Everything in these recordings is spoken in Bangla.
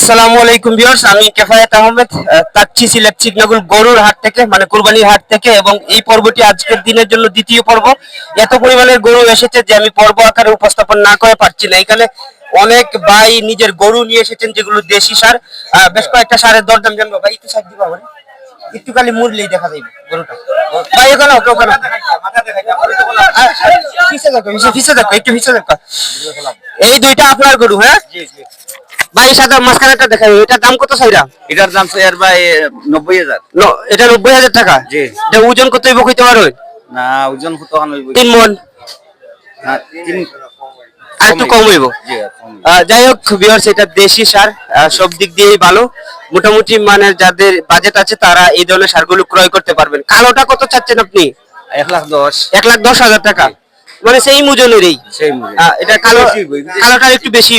আসসালামু আলাইকুম ভিউয়ার্স আমি কেফায়েত আহমেদ তাচ্ছি সিলেট চিকনাগুল গরুর হাট থেকে মানে কুরবানির হাট থেকে এবং এই পর্বটি আজকের দিনের জন্য দ্বিতীয় পর্ব। এত পরিমাণের গরু এসেছে যে আমি পর্ব আকারে উপস্থাপন না করে পারছি না। এখানে অনেক ভাই নিজের গরু নিয়ে এসেছেন যেগুলো দেশি সার। বেশ কয়েকটা সারের দরদাম জানব। ভাই একটু সার দিবা আমার। একটু খালি মুরলেই দেখা যাবে গরুটা। ভাই ওখানে ওখানে আহ, দেখো পিছে দেখো একটু পিছে দেখো। এই দুইটা আপনার গরু হ্যাঁ? ভাই সাদা মাঝখানেটা দেখাই এটার দাম কত সাইরা? এটার দাম স্যার ভাই নব্বই হাজার। ন এটা নব্বই হাজার টাকা? জি। এটা ওজন কত হইব কইতে পারো? না ওজন কত হইব? তিন মন। না, তিন আর একটু কম হইব। যাই হোক বিয়ার্স এটা দেশি সার সব দিক দিয়েই ভালো। মোটামুটি মানে যাদের বাজেট আছে তারা এই ধরনের সারগুলো ক্রয় করতে পারবেন। কালোটা কত চাচ্ছেন আপনি? এক লাখ দশ। এক লাখ দশ হাজার টাকা। মানে সেই ওজনেরই সেই এটা কালো কালোটা একটু বেশি।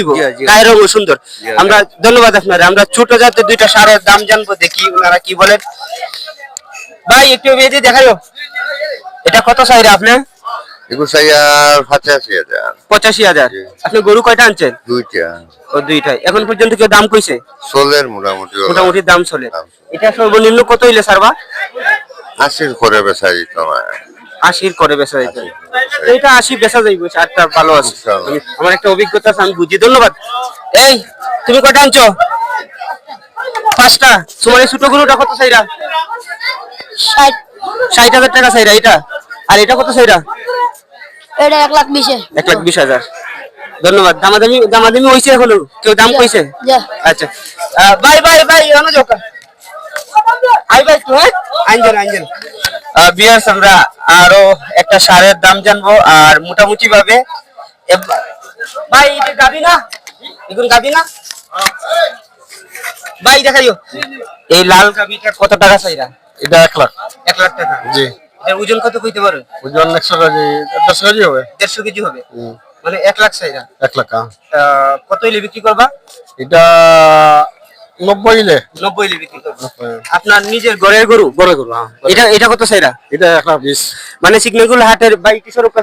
গায়ের রঙও সুন্দর। আমরা ধন্যবাদ আপনারা আমরা ছোট জাতের দুইটা সারের দাম জানব দেখি ওনারা কি বলেন। ভাই একটু বেঁধে দেখাইও। এটা কত সাইরে আপনি একুশ হাজার। পঁচাশি হাজার। আপনি গরু কয়টা আনছেন? দুইটা। ও দুইটাই। এখন পর্যন্ত কেউ দাম কইছে? সোলের মোটামুটি মোটামুটি দাম চলে। এটা সর্বনিম্ন কত হইলে সারবা? আশির করে বেচা দিত আশির করে বেচা যাইতে। এটা আশি বেচা যাইব চারটা ভালো আছে। আমার একটা অভিজ্ঞতা আছে আমি বুঝি। ধন্যবাদ। এই তুমি কয়টা আনছো? পাঁচটা। তোমার এই ছোট গরুটা কত সাইরা? ষাট। হাজার টাকা সাইরা এটা আর এটা কত সাইরা? এটা এক লাখ বিশে। এক লাখ বিশ হাজার। ধন্যবাদ। দামাদামি দামাদামি হয়েছে এখনও? কেউ দাম কইছে? আচ্ছা। আহ, বাই বাই বাই আই বাই তো হ্যাঁ আইনজেন আইনজেন বিয়ার্স আমরা আরও একটা সারের দাম জানব আর মোটামুটি ভাবে ভাই এটা গাবি না? এখন গাবি না? ভাই দেখাইও এই লাল গাবিটা কত টাকা চাইরা এটা এক লাখ। এক লাখ টাকা। জি। ওজন কত কইতে পারো? ওজন একশো কেজি দেড়শো কেজি হবে। দেড়শো কেজি হবে? মানে এক লাখ চাইরা এক লাখ হ্যাঁ। কত হইলে বিক্রি করবা? এটা নব্বই ইলে নব্বই হইলে বিক্রি করবা। আপনার নিজের ঘরের গরু? হ্যাঁ। এটা এটা কত চাইরা এটা এক লাখ বিশ। মানে সিগনেগুল হাটের স্বরূপ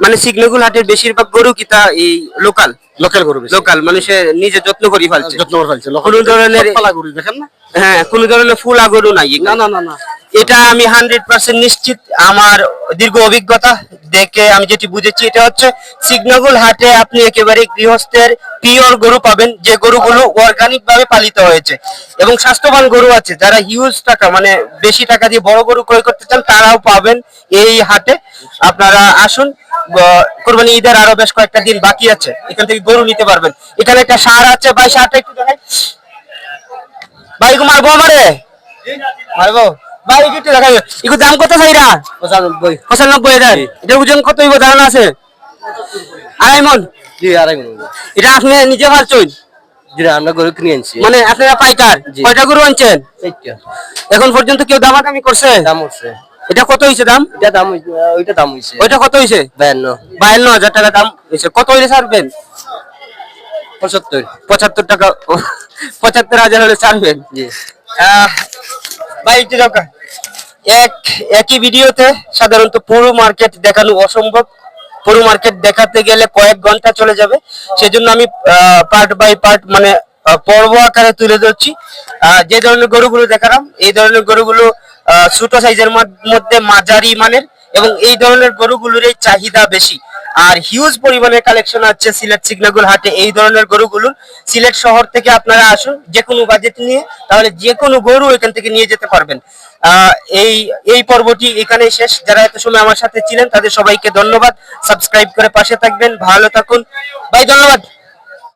মানে সিগনেগুল হাটের বেশিরভাগ গরু কি তা এই লোকাল? লোকাল গরু বেশি। লোকাল মানুষে নিজে যত্ন করি ফেলছে যত্ন করে ফেলছে কোনো ধরনের- পালা গরু দেখেন না? হ্যাঁ কোন ধরনের ফুল আগরু নাই না না না না। এটা আমি হান্ড্রেড পার্সেন্ট নিশ্চিত, আমার দীর্ঘ অভিজ্ঞতা দেখে আমি যেটি বুঝেছি এটা হচ্ছে সিগনাগুল হাটে আপনি একেবারে গৃহস্থের পিওর গরু পাবেন, যে গরুগুলো অর্গানিক ভাবে পালিত হয়েছে। এবং স্বাস্থ্যবান গরু আছে, যারা হিউজ টাকা মানে বেশি টাকা দিয়ে বড় গরু ক্রয় করতে চান, তারাও পাবেন এই হাটে। আপনারা আসুন গ- কোরবানি ঈদের আরও বেশ কয়েকটা দিন বাকি আছে, এখান থেকে গরু নিতে পারবেন। এখানে একটা সার আছে, ভাই, সারটা একটু দেখাই। ভাই গো মারবো আমারে? মারবো? ভাই একটু দেখা যাবে এগুলো দাম কত চাইরা পঁচানব্বই। পঁচানব্বই হাজার। এটার ওজন কত হইব ধারণা আছে? আড়াই মন? জি আড়াই মন। এটা আপনি নিজে পারছেন? জি আমরা গরু কিনে আনছি। মানে আপনারা পাইকার? কয়টা গরু আনছেন? এখন পর্যন্ত কেউ দামাদামি করছে? দাম উঠছে এটা কত হয়েছে দাম? এটা দাম ওইটা দাম হইছে। ওইটা কত হয়েছে বায়ান্ন। বায়ান্ন হাজার টাকা দাম হয়েছে কত হইলে ছাড়বেন? পঁচাত্তর। পঁচাত্তর টাকা পঁচাত্তর হাজার হলে ছাড়বেন? জি। ভাই একটু দরকার এক, একই ভিডিওতে সাধারণত পুরো মার্কেট দেখানো অসম্ভব। পুরো মার্কেট দেখাতে গেলে কয়েক ঘণ্টা চলে যাবে। সেজন্য আমি পার্ট বাই পার্ট মানে পর্ব আকারে তুলে ধরছি। যে ধরনের গরুগুলো দেখালাম, এই ধরনের গরুগুলো ছোট সাইজের মধ্যে মাঝারি মানের এবং এই ধরনের গরুগুলোর চাহিদা বেশি। আর হিউজ পরিমাণের কালেকশন আছে সিলেট সিগনাগুল হাটে এই ধরনের গরুগুলোর সিলেট শহর থেকে আপনারা আসুন, যে কোনো বাজেট নিয়ে, তাহলে যে কোনো গরু এখান থেকে নিয়ে যেতে পারবেন। এই এই পর্বটি এখানেই শেষ। যারা এত সময় আমার সাথে ছিলেন, তাদের সবাইকে ধন্যবাদ। সাবস্ক্রাইব করে পাশে থাকবেন। ভালো থাকুন। ভাই, ধন্যবাদ।